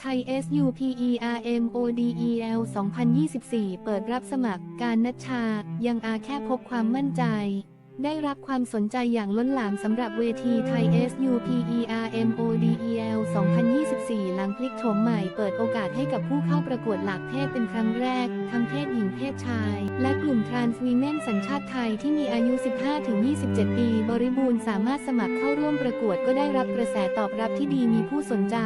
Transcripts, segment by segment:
ไทย SUPERMODEL 2024 เปิดรับสมัคร การนัชชา ยังอาแค่พบความมั่นใจ ได้รับความสนใจอย่างล้นหลามสำหรับเวทีไทย SUPERMODEL 2024 หลังพลิกโฉมใหม่เปิดโอกาสให้กับผู้เข้าประกวดหลากเพศเป็นครั้งแรก ทั้งเพศหญิงเพศชาย และกลุ่มทรานส์วีเมนสัญชาติไทยที่มีอายุ 15-27 ปี บริบูรณ์สามารถสมัครเข้าร่วมประกวดก็ได้รับกระแสตอบรับที่ดีมีผู้สนใจ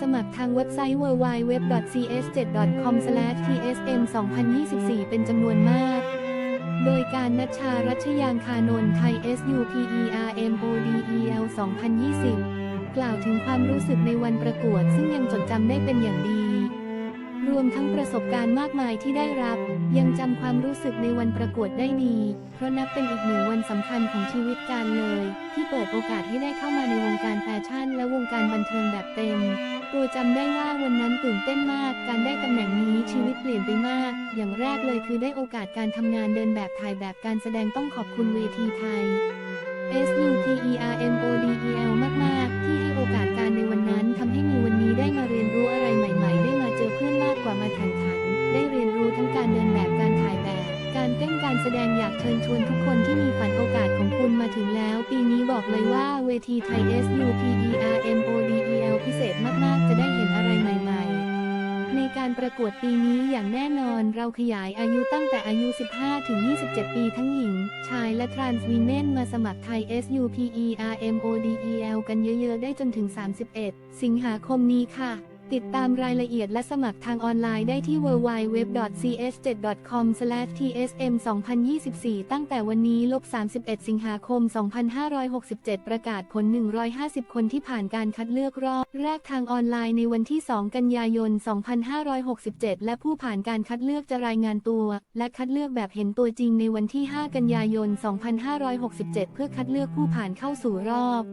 สมัครทางเว็บไซต์ www.cs7.com/tsm2024 เป็นจำนวนมาก โดยการนัชชารัชยางคานนท์ไทย SUPERMODEL 2020 กล่าวถึงความรู้สึกในวันประกวดซึ่งยังจดจำได้เป็นอย่างดี รวมทั้งประสบการณ์มากมายที่ได้รับ ยังจำความรู้สึกในวันประกวดได้ดี เพราะนับเป็นอีกหนึ่งวันสำคัญของชีวิตการเลย ที่เปิดโอกาสให้ได้เข้ามาในวงการแฟชั่นและวงการบันเทิงแบบเต็ม ตัวจำได้ว่าวันนั้นตื่นเต้นมาก การได้ตำแหน่งนี้ชีวิตเปลี่ยนไปมาก อย่างแรกเลยคือได้โอกาสการทำงานเดินแบบถ่ายแบบการแสดงต้องขอบคุณเวทีไทย SUPERMODEL มาก ๆ ที่ให้โอกาสการในวันนั้นทำให้มีวันนี้ได้มาเรียนรู้อะไรใหม่ ๆ ได้มาเจอเพื่อนมากกว่ามาแข่งขัน ได้เรียนรู้ทั้งการเดินแบบการถ่ายแบบ การเต้นการแสดงอยากเชิญชวนทุกคนที่มีฝันโอกาสของคุณมาถึงแล้ว ปีนี้บอกเลยว่าเวทีไทย SUPERMODEL พิเศษมาก ๆ การประกวดปีนี้อย่างแน่นอนเราขยายอายุตั้งแต่อายุ 15 ถึง 27 ปีทั้งหญิง ชายและทรานส์วีเมนมาสมัครไทย SUPERMODEL กันเยอะๆ ได้จนถึง 31 สิงหาคมนี้ค่ะ ติดตามรายละเอียดและสมัครทางออนไลน์ได้ที่ www.cs7.com/tsm2024 ตั้งแต่วันนี้ลบ 31 สิงหาคม 2567 ประกาศผล 150 คนที่ผ่านการคัดเลือกรอบแรกทางออนไลน์ในวันที่ 2 กันยายน 2567 และผู้ผ่านการคัดเลือกจะรายงานตัว และคัดเลือกแบบเห็นตัวจริงในวันที่ 5 กันยายน 2567 เพื่อคัดเลือกผู้ผ่านเข้าสู่รอบ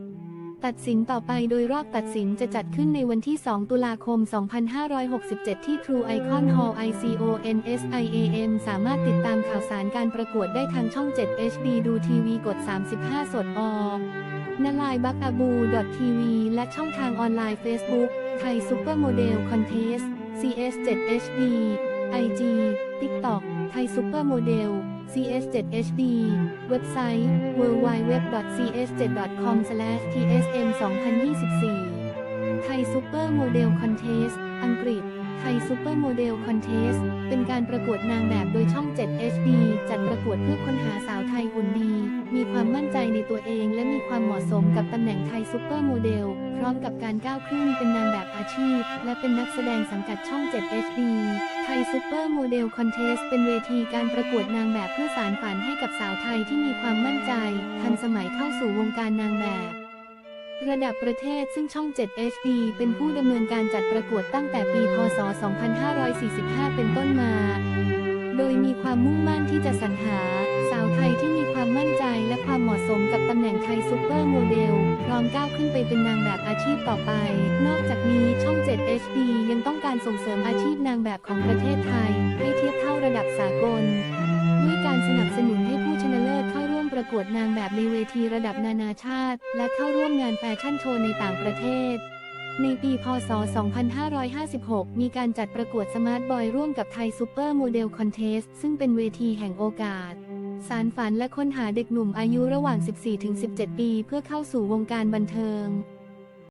ตัดสินต่อไปโดยรอบตัดสินจะจัดขึ้นในวันที่ 2 ตุลาคม 2567 ที่ True Icon Hall ICONSIAM สามารถติดตามข่าวสารการประกวดได้ทางช่อง 7 HD ดูทีวีกด 35 สดออนลายบักอาบูดทีวีและช่องทางออนไลน์ Facebook ไทยซูเปอร์โมเดลคอนเทส CS7 HD IG TikTok ไทยซูเปอร์โมเดล CS7HD เว็บไซต์ www.cs7.com/tsm2024 ไทยซูเปอร์โมเดลคอนเทส อังกฤษ ไทยซูเปอร์โมเดลคอนเทส เป็นการประกวดนางแบบโดยช่อง 7 HD จัดประกวดเพื่อค้นหาสาวไทยหุ่นดี มีความมั่นใจในตัวเอง และมีความเหมาะสมกับตำแหน่งไทยซูเปอร์โมเดล พร้อมกับการก้าวขึ้นเป็นนางแบบอาชีพ และเป็นนักแสดงสังกัดช่อง 7 HD ไทยซูเปอร์โมเดลคอนเทส เป็นเวทีการประกวดนางแบบเพื่อสารฝันให้กับสาวไทยที่มีความมั่นใจ ทันสมัยเข้าสู่วงการนางแบบ ระดับประเทศซึ่งช่อง 7 HD เป็นผู้ดำเนินการจัดประกวดตั้งแต่ปี พศ 2545 เป็นต้นมา โดยมีความมุ่งมั่นที่จะสรรหา สาวไทยที่มีความมั่นใจและความเหมาะสมกับตำแหน่งไทยซูเปอร์โมเดล พร้อมก้าวขึ้นไปเป็นนางแบบอาชีพต่อไป นอกจากนี้ช่อง 7 HD ยังต้องการส่งเสริมอาชีพนางแบบของประเทศไทย ให้เทียบเท่าระดับสากล ประกวดนางแบบในเวทีระดับนานาชาติ และเข้าร่วมงานแฟชั่นโชว์ในต่างประเทศ ในปีพศ 2556 มีการจัดประกวดสมาร์ทบอยร่วมกับไทยซูเปอร์โมเดลคอนเทสซึ่งเป็นเวทีแห่งโอกาส สารฝันและค้นหาเด็กหนุ่มอายุระหว่าง 14-17 ปี เพื่อเข้าสู่วงการบันเทิง